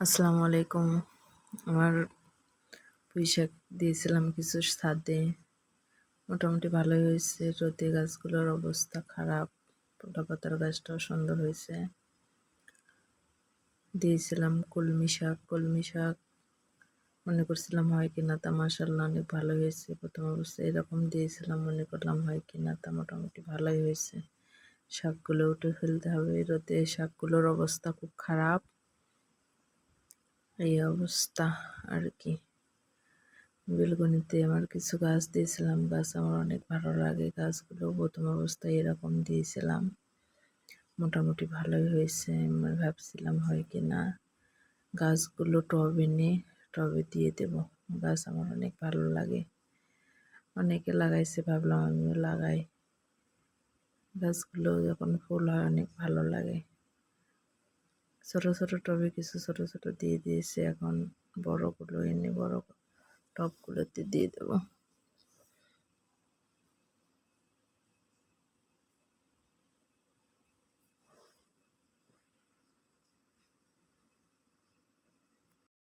আসসালামু আলাইকুম। আমার পুঁই শাক দিয়েছিলাম কিছু ছাদে। মোটামুটি ভালোই হয়েছে। রোদে গাছগুলোর অবস্থা খারাপ। পোটা পাতার গাছটাও সুন্দর হয়েছে। দিয়েছিলাম কলমি শাক। কলমি শাক মনে করছিলাম হয় কিনা তা মাসাল্লাহ অনেক ভালো হয়েছে। প্রথম অবস্থায় এরকম দিয়েছিলাম, মনে করলাম হয় কিনা তা মোটামুটি ভালোই হয়েছে। শাকগুলো উঠে ফেলতে হবে। রোদে শাকগুলোর অবস্থা খুব খারাপ। এই অবস্থা আর কি। বেলগনিতে আমার কিছু গাছ দিয়েছিলাম, গাছ আমার অনেক ভালো লাগে, গাছগুলো প্রথম অবস্থায় এরকম দিয়েছিলাম। মোটামুটি ভালোই হয়েছে, আমি ভাবছিলাম হয় কি না গাছগুলো টবে নিয়ে টবে দিয়ে দেব। গাছ আমার অনেক ভালো লাগে। অনেকে লাগাইছে, ভাবলাম আমিও লাগাই। গাছগুলো যখন ফুল হয় অনেক ভালো লাগে। ছোট ছোট টবে কিছু ছোট ছোট দিয়ে দিয়েছে। এখন বড়গুলো এনে বড় টবগুলোতে দিয়ে দেবো।